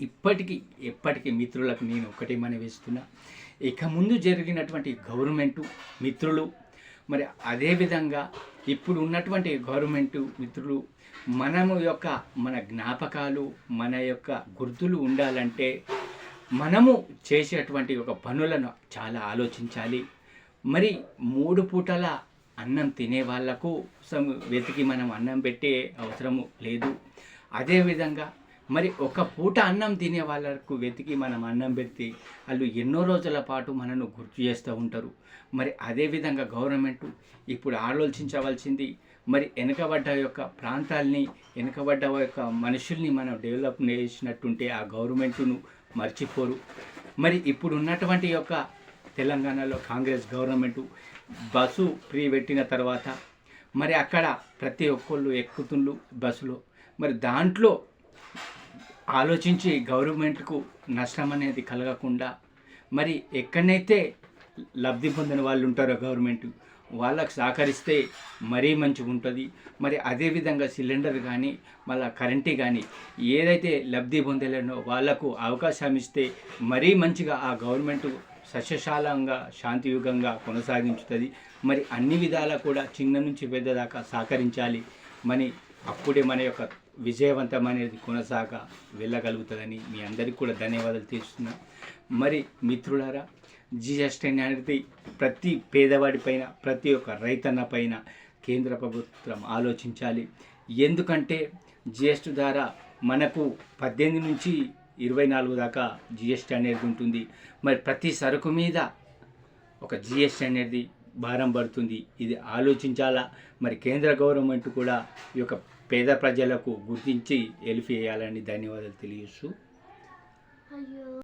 ఇప్పటికీ ఎప్పటికీ మిత్రులకు నేను ఒకటే మనవేస్తున్నా ఇక ముందు జరిగినటువంటి గవర్నమెంటు మిత్రులు మరి అదేవిధంగా ఇప్పుడు ఉన్నటువంటి గవర్నమెంటు మిత్రులు మనము యొక్క మన జ్ఞాపకాలు మన యొక్క గుర్తులు ఉండాలంటే మనము చేసేటువంటి ఒక పనులను చాలా ఆలోచించాలి. మరి మూడు పూటల అన్నం తినే వాళ్ళకు వెతికి మనం అన్నం పెట్టే అవసరము లేదు. అదేవిధంగా మరి ఒక పూట అన్నం తినే వాళ్ళకు వెతికి మనం అన్నం పెడితే వాళ్ళు ఎన్నో రోజుల పాటు మనను గుర్తు చేస్తూ ఉంటారు. మరి అదేవిధంగా గవర్నమెంట్ ఇప్పుడు ఆలోచించవలసింది మరి వెనుకబడ్డ యొక్క ప్రాంతాల్ని వెనుకబడ్డ యొక్క మనుషుల్ని మనం డెవలప్ చేసినట్టుంటే ఆ గవర్నమెంట్ను మర్చిపోరు. మరి ఇప్పుడు ఉన్నటువంటి యొక్క తెలంగాణలో కాంగ్రెస్ గవర్నమెంటు బస్సు ఫ్రీ పెట్టిన తర్వాత మరి అక్కడ ప్రతి ఒక్కళ్ళు ఎక్కుతుండ్రు బస్సులో. మరి దాంట్లో ఆలోచించి గవర్నమెంట్కు నష్టం అనేది కలగకుండా మరి ఎక్కడనైతే లబ్ధి పొందిన వాళ్ళు ఉంటారో గవర్నమెంట్ వాళ్ళకు సహకరిస్తే మరీ మంచిగా ఉంటుంది. మరి అదేవిధంగా సిలిండర్ కానీ మళ్ళీ కరెంటు కానీ ఏదైతే లబ్ధి పొందలేనో వాళ్ళకు అవకాశం ఇస్తే మరీ మంచిగా ఆ గవర్నమెంట్ సస్యశాలంగా శాంతియుగంగా కొనసాగించుతుంది. మరి అన్ని విధాలా కూడా చిన్న నుంచి పెద్ద దాకా సహకరించాలి. మరి అప్పుడే మన యొక్క విజయవంతం అనేది కొనసాగ వెళ్ళగలుగుతుందని మీ అందరికీ కూడా ధన్యవాదాలు తీస్తున్నా మరి మిత్రులారా జిఎస్టీ అనేది ప్రతి పేదవాడి పైన ప్రతి ఒక్క రైతన్న పైన కేంద్ర ప్రభుత్వం ఆలోచించాలి. ఎందుకంటే జిఎస్టీ ద్వారా మనకు పద్దెనిమిది నుంచి ఇరవై నాలుగు దాకా జిఎస్టీ అనేది ఉంటుంది. మరి ప్రతి సరుకు మీద ఒక జిఎస్టీ అనేది భారం పడుతుంది. ఇది ఆలోచించాలా? మరి కేంద్ర గవర్నమెంట్ కూడా ఈ యొక్క పేద ప్రజలకు గుర్తించి హెల్ప్ చేయాలని ధన్యవాదాలు తెలియచ్చు అయ్యో.